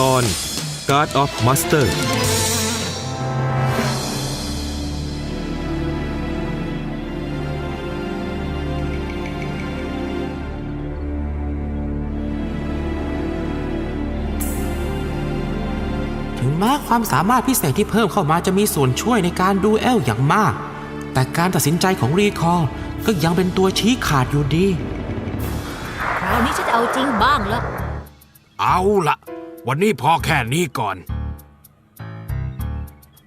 ตอน Guard of Master ถึงแม้ความสามารถพิเศษที่เพิ่มเข้ามาจะมีส่วนช่วยในการดูเอลอย่างมาก แต่การตัดสินใจของรีคอร์ก็ยังเป็นตัวชี้ขาดอยู่ดี คราวนี้ฉันจะเอาจริงบ้างละ เอาละ วันนี้พอแค่นี้ก่อน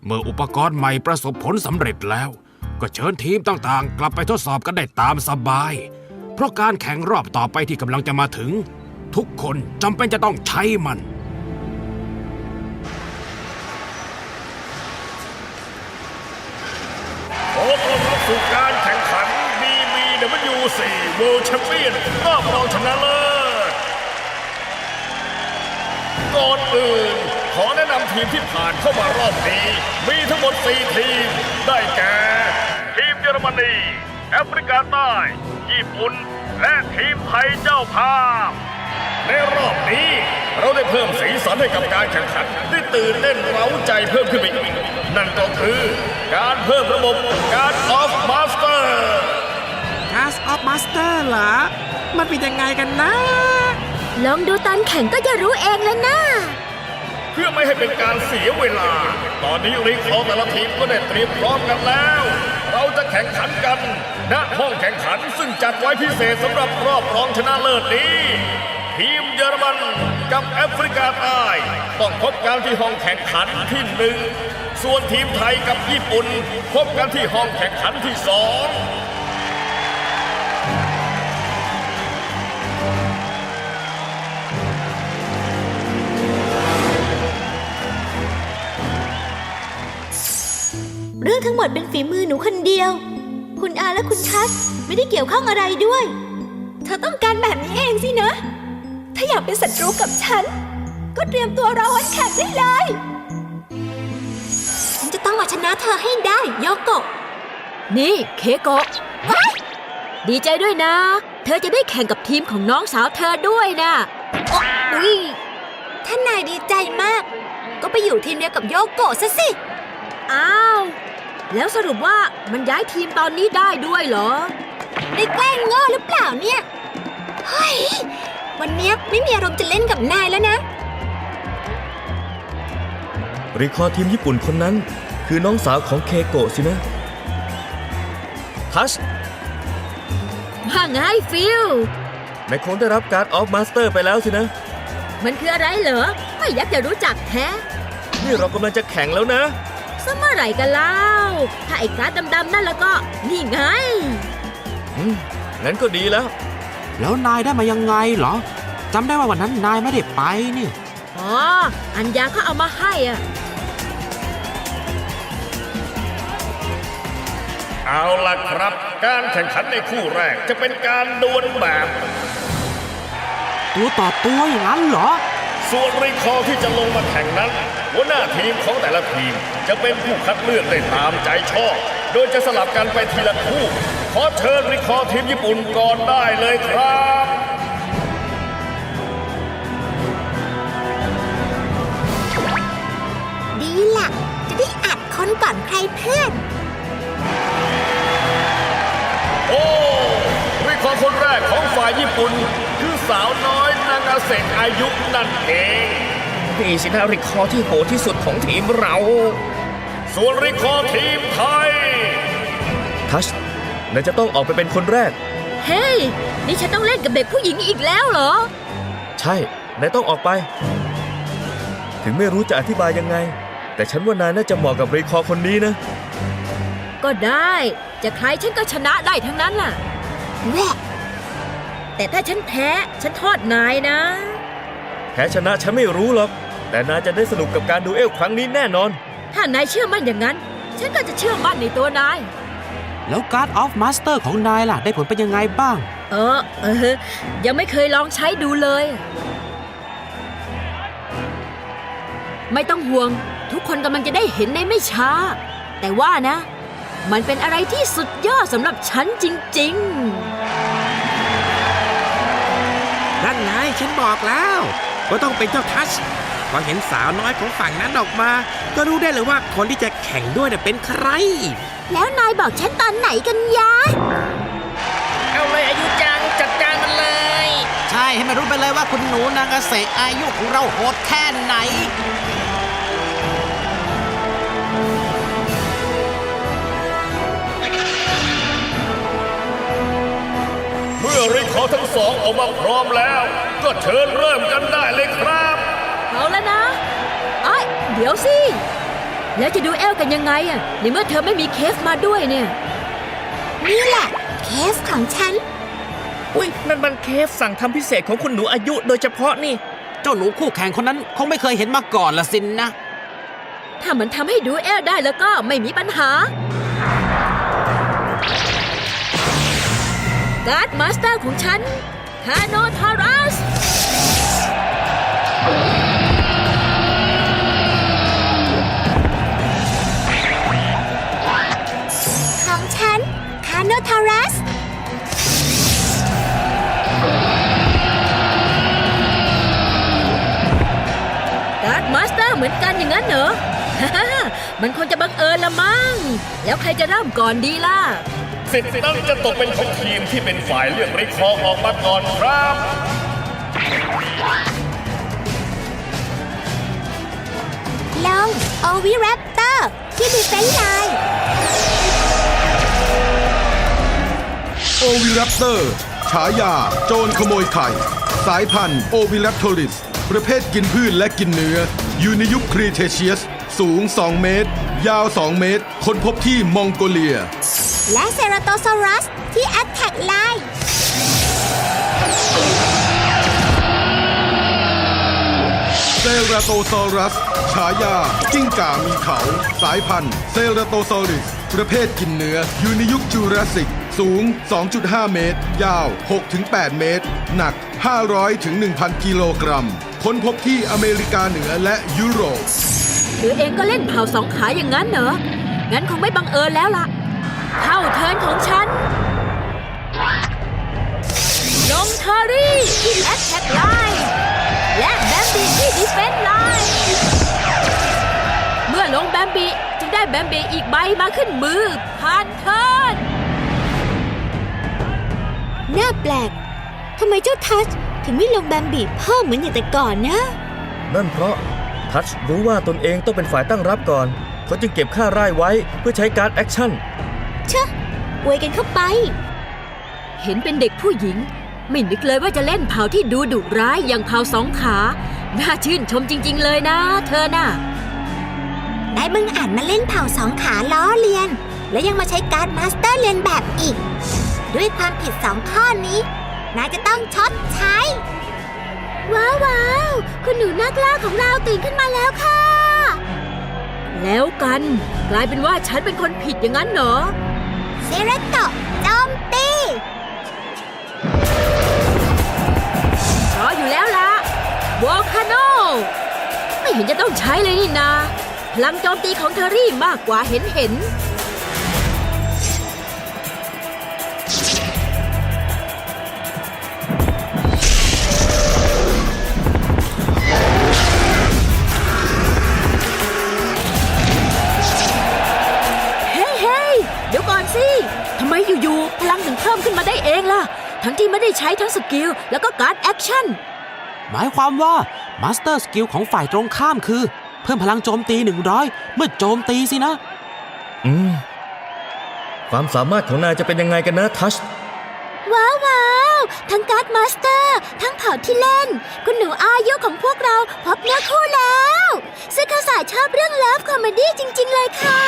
เมื่ออุปกรณ์ใหม่ประสบผลสำเร็จแล้ว ก็เชิญทีมต่างๆ กลับไปทดสอบกันได้ตามสบาย เพราะการแข่งรอบต่อไปที่กำลังจะมาถึง ทุกคนจำเป็นจะต้องใช้มันขอต้อนรับสู่การแข่งขัน BBW4 World Champion รอบรองชนะเลิศ ก่อนอื่น ขอแนะนำทีมที่ผ่านเข้ามารอบนี้ มีทั้งหมด 4 ทีม ได้แก่ ทีมเยอรมนี แอฟริกาใต้ ญี่ปุ่น และทีมไทยเจ้าภาพ ในรอบนี้เราได้เพิ่มสีสันให้กับการแข่งขันที่ตื่นเต้นเร้าใจเพิ่มขึ้นไปอีก นั่นก็คือการเพิ่มระบบการออฟมาสเตอร์ Cast of Master เหรอ มันเป็นยังไงกันนะ ลองดูตอนแข่งก็จะรู้เองแล้วนะเพื่อไม่ให้เป็นการเสียเวลา ตอนนี้รีคอร์แต่ละทีมก็ได้เตรียมพร้อมกันแล้ว เราจะแข่งขันกันณห้องแข่งขันซึ่งจัดไว้พิเศษสำหรับรอบรองชนะเลิศนี้ ทีมเยอรมันกับแอฟริกาใต้ต้องพบกันที่ห้องแข่งขันที่หนึ่งส่วนทีมไทยกับญี่ปุ่น พบกันที่ห้องแข่งขันที่สอง หมดเป็นฝีมือหนูคนเดียว คุณอาและคุณทัสไม่ได้เกี่ยวข้องอะไรด้วย เธอต้องการแบบนี้เองสินะ ถ้าอยากเป็นศัตรูกับฉัน ก็เตรียมตัวรอวันแข่งได้เลย ฉันจะต้องเอาชนะเธอให้ได้โยโกะ นี่เคโกะดีใจด้วยนะ เธอจะได้แข่งกับทีมของน้องสาวเธอด้วยนะอุ๊ยถ้านายดีใจมาก ก็ไปอยู่ทีมเดียวกับโยโกะซะสิ อ้าว แล้วสรุปว่ามันย้ายทีมตอนนี้ได้ด้วยเหรอ ได้แกล้งโง่หรือเปล่าเนี่ย เฮ้ย วันเนี้ยไม่มีอารมณ์จะเล่นกับนายแล้วนะ รีคอร์ทีมญี่ปุ่นคนนั้น คือน้องสาวของเคโกะสินะทัชว่าไงฟิลนายคงได้รับการ์ดออฟมาสเตอร์ไปแล้วสินะ มันคืออะไรเหรอ ไม่อยากจะรู้จักแท้ นี่เรากำลังจะแข่งแล้วนะ สเมื่อไหร่กันเล่า ถ้าไอ้การ์ดดำๆนั่นแล้วก็ นี่ไงอืมงั้นก็ดีแล้ว แล้วนายได้มายังไงเหรอจำได้ว่าวันนั้นนายไม่ได้ไปนี่ อ๋อ อัญญาเขาเอามาให้อะ เอาล่ะครับ การแข่งขันในคู่แรกจะเป็นการดวลแบบ ตัวต่อตัวอย่างนั้นเหรอ ส่วนรีคอร์ที่จะลงมาแข่งนั้น หัวหน้าทีมของแต่ละทีมจะเป็นผู้คัดเลือกได้ตามใจชอบ โดยจะสลับกันไปทีละคู่ ขอเชิญรีคอร์ทีมญี่ปุ่นก่อนได้เลยครับดีล่ะจะได้อัดคนก่อนใครเพื่อน โอ้รีคอร์คนแรกของฝ่ายญี่ปุ่น คือสาวน้อยนางาเซกอายุนั่นเอง นี่สินะรีคอร์ที่โหดที่สุดของทีมเรา ส่วนรีคอร์ทีมไทย ทัชนายจะต้องออกไปเป็นคนแรก เฮ้ย นี่ฉันต้องเล่นกับเด็กผู้หญิงอีกแล้วเหรอ ใช่นายต้องออกไป ถึงไม่รู้จะอธิบายยังไง แต่ฉันว่านายน่าจะเหมาะกับรีคอร์คนนี้นะ ก็ได้ จะใครฉันก็ชนะได้ทั้งนั้นล่ะแวะแต่ถ้าฉันแพ้ ฉันโทษนายนะ แพ้ชนะฉันไม่รู้หรอก แต่นายจะได้สนุกกับการดูเอลครั้งนี้แน่นอน ถ้านายเชื่อมั่นอย่างนั้น ฉันก็จะเชื่อมั่นในตัวนาย แล้ว Guard of Master ของนายล่ะ ได้ผลเป็นยังไงบ้าง เออ เออ ยังไม่เคยลองใช้ดูเลย ไม่ต้องห่วง ทุกคนกำลังจะได้เห็นในไม่ช้า แต่ว่านะ มันเป็นอะไรที่สุดยอดสำหรับฉันจริง ๆ นั่นไงฉันบอกแล้ว ว่าต้องเป็นเจ้าทัช พอเห็นสาวน้อยของฝั่งนั้นออกมา ก็รู้ได้เลยว่าคนที่จะแข่งด้วยน่ะเป็นใคร แล้วนายบอกฉันตอนไหนกันยะ เอาเลยอายุจังจัดการมันเลย ใช่ให้มันรู้ไปเลยว่าคุณหนูนางาเสะอายุของเราโหดแค่ไหนเมื่อริคอร์ทั้งสองออกมาพร้อมแล้ว ก็เชิญเริ่มกันได้เลยครับ เอาแล้วนะไอ้ยเดี๋ยวสิ แล้วจะดูแอลกันยังไงอะในเมื่อเธอไม่มีเคสมาด้วยเนี่ย นี่แหละ เคสของฉัน อุ้ยนั่นมันเคฟสั่งทำพิเศษของคุณหนูอายุโดยเฉพาะนี่ เจ้าหนูคู่แข่งคนนั้นคงไม่เคยเห็นมาก่อนละสินนะ ถ้ามันทำให้ดูแอลได้แล้วก็ไม่มีปัญหา การ์ดมาสเตอร์ของฉันฮาโนทารัส เหรอ มันคงจะบังเอิญละมั้ง แล้วใครจะเริ่มก่อนดีล่ะ สิทธิ์นั้นจะตกเป็นของทีมที่เป็นฝ่ายเลือกริคอร์ออกมาก่อนครับ ลองโอวิแรปเตอร์ที่ดีเฟนไลน์โอวิรัปเตอร์ ฉายา โจรขโมยไข่ สายพันธุ์โอวิรัปโทริส ประเภทกินพืชและกินเนื้อ อยู่ในยุคครีเทเชียส สูง 2 เมตร ยาว 2 เมตร ค้นพบที่มองโกเลีย และเซราโตซอรัส ที่แอตแทกไลน์เซราโตซอรัส ฉายา กิ้งก่ามีเขา สายพันธุ์ เซราโตซอริส ประเภทกินเนื้อ อยู่ในยุคจูราสสิก สูง 2.5 เมตร ยาว 6-8 เมตร หนัก 500-1,000 กิโลกรัม ค้นพบที่อเมริกาเหนือและยุโรป หรือเองก็เล่นเผ่าสองขาอย่างนั้นเหรอ งั้นคงไม่บังเอิญแล้วล่ะ เข้าเทิร์นของฉันลงเทอรี่ที่แอตแทกไลน์และแบมบีที่ดีเฟนไลน์เมื่อลงแบมบีจึงได้แบมบีอีกใบมาขึ้นมือผ่านเทิร์นน่าแปลกทำไมเจ้าทัช ถึงไม่ลงแบมบีเพิ่มเหมือนอย่างแต่ก่อนนะ นั่นเพราะทัชรู้ว่าตนเองต้องเป็นฝ่ายตั้งรับก่อน เขาจึงเก็บค่าร่ายไว้เพื่อใช้การ์ดแอคชั่น เชอะอวยกันเข้าไป เห็นเป็นเด็กผู้หญิง ไม่นึกเลยว่าจะเล่นเผ่าที่ดูดุร้ายอย่างเผ่าสองขา น่าชื่นชมจริง ๆ เลยนะ เธอน่ะ ได้มึงอ่านมาเล่นเผ่าสองขาล้อเลียน และยังมาใช้การ์ดมาสเตอร์เรียนแบบอีก ด้วยความผิดสองข้อนี้ นายจะต้องชดใช้ ว้าวว้าวคุณหนูนักล่าของเราตื่นขึ้นมาแล้วค่ะ แล้วกัน กลายเป็นว่าฉันเป็นคนผิดอย่างนั้นเหรอ เซเรโตะโจมตีรออยู่แล้วล่ะวอลคาโนไม่เห็นจะต้องใช้เลยนี่นา พลังโจมตีของเทอรี่มากกว่าเห็นเห็น ไมอยู่ๆพลังถึงเพิ่มขึ้นมาได้เองล่ะ ทั้งที่ไม่ได้ใช้ทั้งสกิลแล้วก็การ์ดแอคชั่น หมายความว่ามาสเตอร์สกิลของฝ่ายตรงข้ามคือ เพิ่มพลังโจมตี 100 เมื่อโจมตีสินะ อืม ความสามารถของนายจะเป็นยังไงกันนะทัช ว้าวว้าวทั้งการ์ดมาสเตอร์ ทั้งเผ่าที่เล่น คุณหนูอายุของพวกเราพบเนื้อคู่แล้วซึ่งข้าสายชอบเรื่องเลิฟคอมเมดี้จริง ๆ เลยค่ะ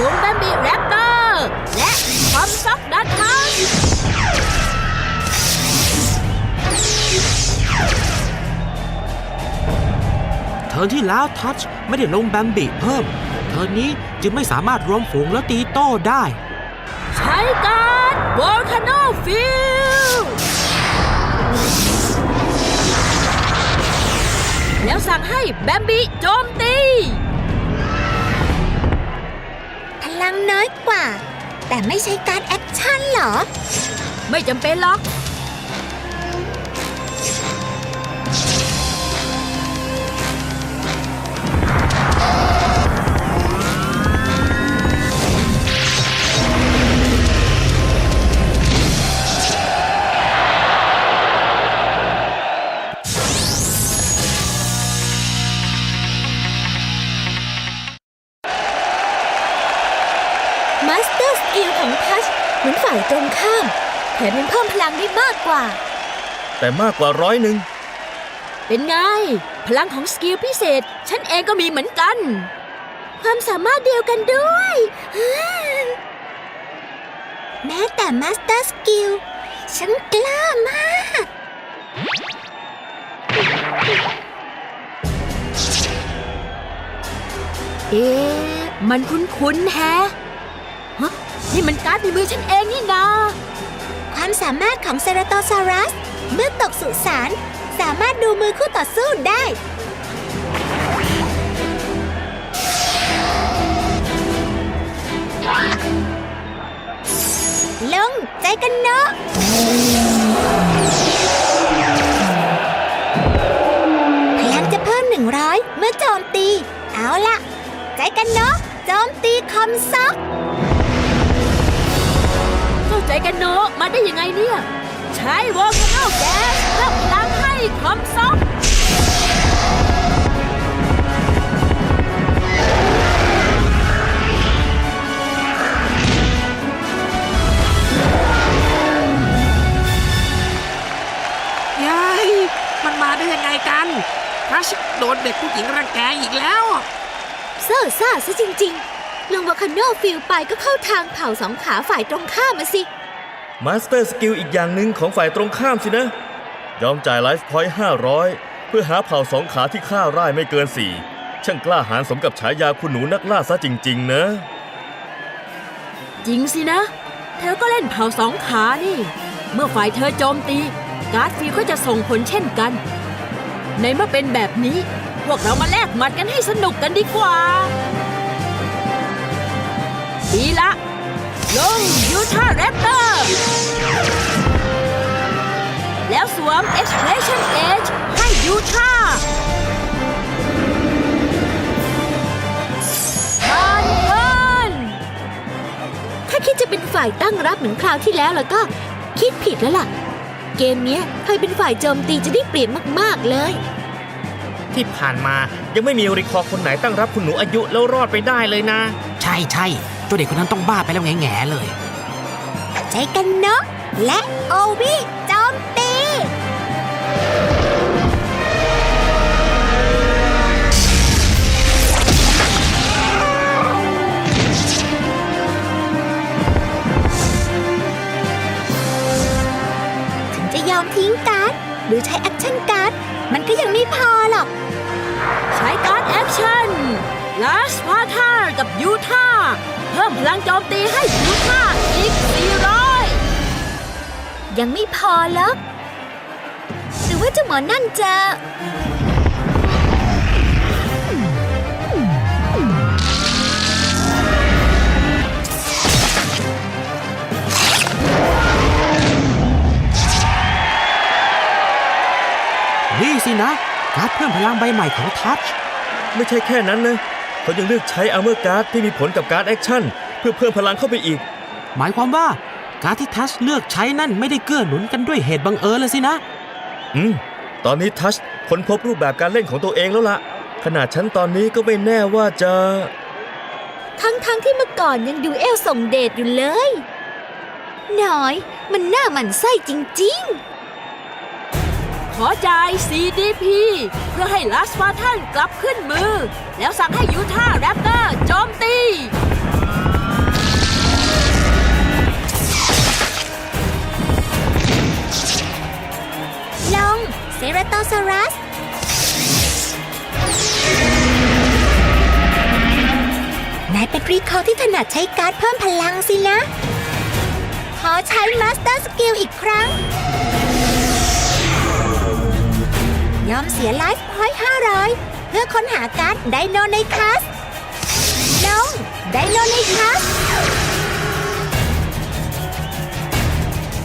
ลงแบมบี้แรปเตอร์ และคอมซ็อกดัตทันเทิร์นที่แล้วทัชไม่ได้ลงแบมบิเพิ่มเทิร์นนี้จึงไม่สามารถรวมฝูงแล้วตีโต้ได้ ใช้การวอลคาโนฟิลแล้วสั่งให้แบมบี้โจมตี ลังน้อยกว่า แต่ไม่ใช่การแอคชั่นเหรอ ไม่จำเป็นหรอก กกว่า แต่มากกว่าร้อยหนึ่ง เป็นไง พลังของสกิลพิเศษ ฉันเองก็มีเหมือนกัน ความสามารถเดียวกันด้วย แม้แต่มาสเตอร์สกิล ฉันกล้ามาก เอ๊ะ มันคุ้นๆแฮะฮะนี่มันการ์ดในมือฉันเองนี่นา ความสามารถของเซราโตซารัส เมื่อตกสุสานสามารถดูมือคู่ต่อสู้ได้ ลงใจกันเนาะพลังจะเพิ่ม100เมื่อโจมตี เอาละใจกันเนาะโจมตีคอมซ็อก กันโนะมาได้ยังไงเนี่ย ใช้วอลคาโนแก๊สเพิ่มพลังให้คอมซอฟยายมันมาได้ยังไงกันทัชโดนเด็กผู้หญิงรังแกอีกแล้ว เซอร์ซ่าซะจริง ๆ ลงวาคาโนฟิลไปก็เข้าทางเผ่าสองขาฝ่ายตรงข้ามมาสิ มาสเตอร์สกิลอีกอย่างหนึ่งของฝ่ายตรงข้ามสินะ ยอมจ่ายไลฟ์พอยต์500 เพื่อหาเผ่าสองขาที่ฆ่าร่ายไม่เกินสี่ช่างกล้าหาญสมกับฉายาคุณหนูนักล่าซะจริง ๆ นะ จริงสินะ เธอก็เล่นเผ่าสองขานี่ เมื่อฝ่ายเธอโจมตี การ์ดฟิลก็จะส่งผลเช่นกัน ในเมื่อเป็นแบบนี้ พวกเรามาแลกหมัดกันให้สนุกกันดีกว่าดีละ ลงยูทาแรปเตอร์ แล้วสวม Expression Edge ให้ยูทาทันทันถ้าคิดจะเป็นฝ่ายตั้งรับเหมือนคราวที่แล้วแล้วก็ คิดผิดแล้วล่ะ เกมเนี้ยใครเป็นฝ่ายโจมตีจะได้เปรียบมาก ๆ เลย ที่ผ่านมายังไม่มีริคอร์คนไหนตั้งรับคุณหนูอายุแล้วรอดไปได้เลยนะ ใช่ใช่ ตัวเด็กคนนั้นต้องบ้าไปแล้วแง่ๆเลยใจกันเนาะและโอวิโจมตีถึงจะยอมทิ้งการ์ดหรือใช้แอคชั่นการ์ดมันก็ยังไม่พอหรอก ใช้การ์ดแอคชั่น ลาสวาทากับยูทาเพิ่มพลังโจมตีให้ยูทาอีก 400 ยังไม่พอหรอกหรือว่าเจ้าหมอนั่นจะนี่สินะการ์ดเพิ่มพลังใบใหม่ของทัช ไม่ใช่แค่นั้นนะ เขายังเลือกใช้อาร์เมอร์การ์ดที่มีผลกับการ์ดแอคชั่น เพื่อเพิ่มพลังเข้าไปอีก หมายความว่าการ์ดที่ทัชเลือกใช้นั่นไม่ได้เกื้อหนุนกันด้วยเหตุบังเอิญเลยสินะ อืม ตอนนี้ทัชค้นพบรูปแบบการเล่นของตัวเองแล้วล่ะ ขนาดฉันตอนนี้ก็ไม่แน่ว่าจะ ทั้งๆทที่เมื่อก่อนยังดูเอลส่งเดชอยู่เลย หน่อย มันหน้าหมันไส้จริงข อจ่าย CDP เพื่อให้ลาสวาทันกลับขึ้นมือ แล้วสั่งให้ยูทาแรปเตอร์โจมตี ลงเซราโตซารัส นายเป็นรีคอร์ที่ถนัดใช้การ์ดเพิ่มพลังสินะ ขอใช้มาสเตอร์สกิลอีกครั้ง ยอมเสียไลฟ์พอยต์500 เพื่อค้นหาการ์ดไดโนในคัสลงไดโนในคัส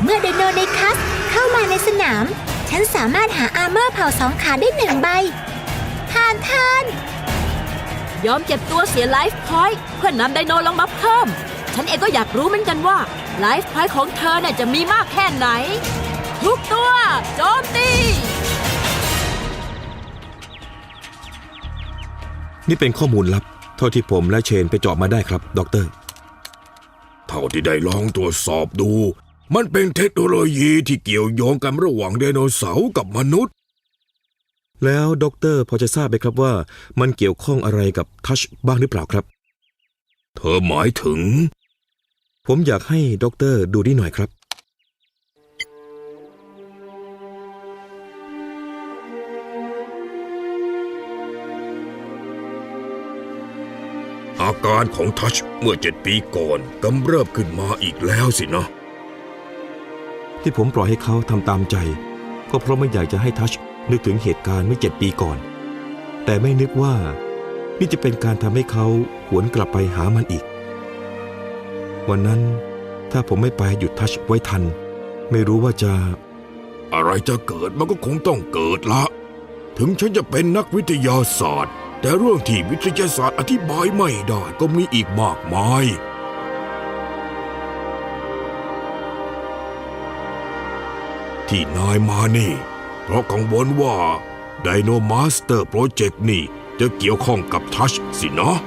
เมื่อไดโนในคัสเข้ามาในสนาม ฉันสามารถหาอาร์เมอร์เผาสองขาได้หนึ่งใบผ่านทานยอมเจ็บตัวเสียไลฟ์พอยต์เพื่อนำไดโนลงมาเพิ่ม ฉันเองก็อยากรู้เหมือนกันว่าไลฟ์พอยต์ของเธอเนี่ยจะมีมากแค่ไหน ทุกตัว โจมตี นี่เป็นข้อมูลลับ เท่าที่ผมและเชนไปเจาะมาได้ครับ ด็อกเตอร์โถท่าที่ได้ลองตรวจสอบดู มันเป็นเทคโนโลยีที่เกี่ยวโยงกันระหว่างไดโนเสาร์กับมนุษย์ แล้วด็อกเตอร์พอจะทราบไหมครับว่า มันเกี่ยวข้องอะไรกับทัชบ้างหรือเปล่าครับ เธอหมายถึง ผมอยากให้ด็อกเตอร์ดูนี่หน่อยครับ อาการของทัชเมื่อเจ็ดปีก่อนกำเริบขึ้นมาอีกแล้วสินะ ที่ผมปล่อยให้เขาทำตามใจ ก็เพราะไม่อยากจะให้ทัชนึกถึงเหตุการณ์เมื่อเจ็ดปีก่อน แต่ไม่นึกว่า นี่จะเป็นการทำให้เขาหวนกลับไปหามันอีก วันนั้นถ้าผมไม่ไปหยุดทัชไว้ทัน ไม่รู้ว่าจะ อะไรจะเกิดมันก็คงต้องเกิดละ ถึงฉันจะเป็นนักวิทยาศาสตร์ แต่เรื่องที่วิทยาศาสตร์อธิบายไม่ได้ก็มีอีกมากมายที่นายมานี่ เพราะกังวลว่าไดโนมาสเตอร์โปรเจกต์นี่จะเกี่ยวข้องกับทัชสินะ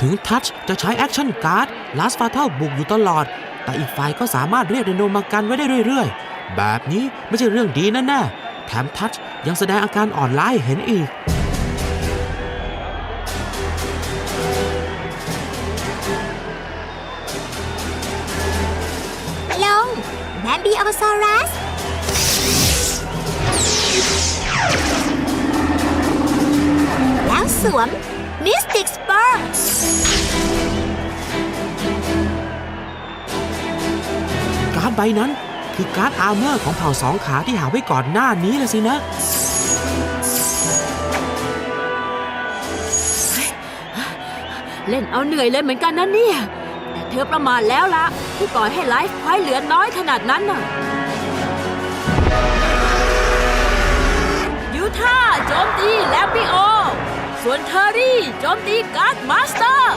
ถึงทัชจะใช้แอคชั่นการ์ดลาสฟาเทลบุกอยู่ตลอด แต่อีกฝ่ายก็สามารถเรียกไดโนมากันไว้ได้เรื่อย แบบนี้ไม่ใช่เรื่องดีแน่ๆแถมทัชยังแสดงอาการอ่อนล้าให้เห็นอีก ลงแบมบีออซอรัส แล้วสวมมิสติกสเปอร์การ์ดใบนั้น คือการ์ดอาร์เมอร์ของเผ่าสองขาที่หาไว้ก่อนหน้านี้เลยสินะเล่นเอาเหนื่อยเลยเหมือนกันนะเนี่ย แต่เธอประมาทแล้วละที่ปล่อยให้ไลฟ์พอยเหลือน้อยขนาดนั้นน่ะ ยูท่าโจมตีแลมบิโอ ส่วนเทอรี่โจมตีการ์ดมาสเตอร์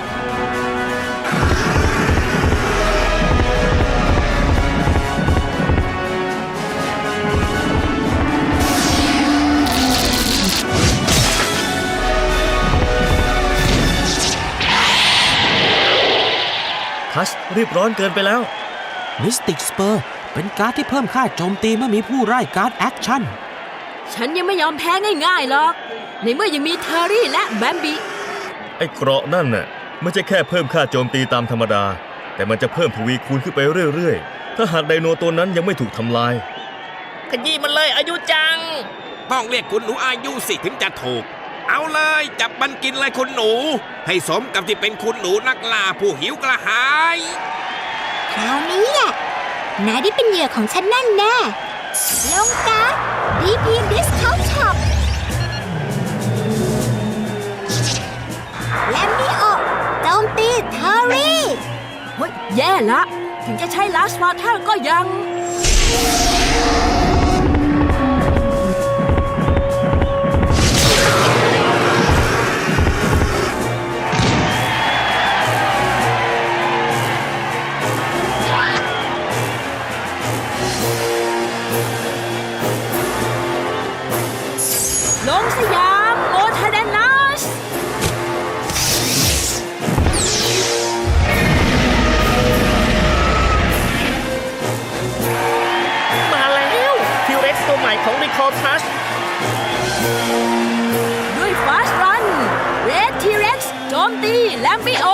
ทัชรีบร้อนเกินไปแล้ว มิสติกสเปอร์เป็นการ์ดที่เพิ่มค่าโจมตีเมื่อมีผู้ไล่การ์ดแอคชั่น ฉันยังไม่ยอมแพ้ง่ายๆหรอก ในเมื่อยังมีเทอรี่และแบมบีไอ้เกราะนั่นน่ะไม่ใช่แค่เพิ่มค่าโจมตีตามธรรมดา แต่มันจะเพิ่มทวีคูณขึ้นไปเรื่อยๆ ถ้าหากไดโนตัวนั้นยังไม่ถูกทำลาย ขยี้มันเลยอายุจัง ต้องเรียกคุณหนูอายุสิถึงจะถูก เอาเลยจับมันกินเลยคุณหนู ให้สมกับที่เป็นคุณหนูนักล่าผู้หิวกระหาย คราวนี้แหละนายได้เป็นเหยื่อของฉันแน่แน่ลงการ์ดดีพีดิสเขาช็อปแลมบิโอโจมตีเทอรี่เฮ้ยแย่ละ ถึงจะใช้ลาสฟาเทลก็ยัง คอทัชด้วยฟาสรันเรดทีเร็กซ์โจมตีแลมบิโอ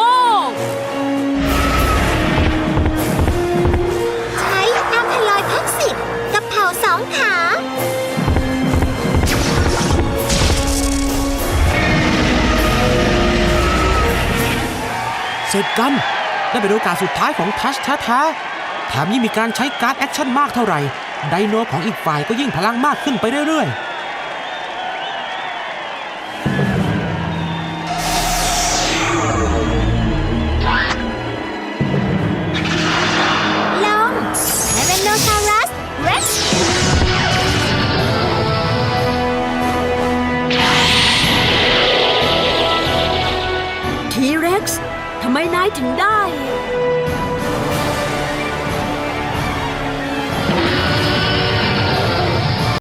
ใช้อัมพลอยพักสิบกับเผาสองขา เสร็จกันนั่นเป็นโอกาสสุดท้ายของทัชแท้ๆแถมยิ่งมีการใช้การ์ดแอคชั่นมากเท่าไหร่ ไดโนของอีกฝ่ายก็ยิ่งพลังมากขึ้นไปเรื่อยๆลงไทเรนโนซารัสเร็กซ์ทีเร็กซ์ทำไมนายถึงได้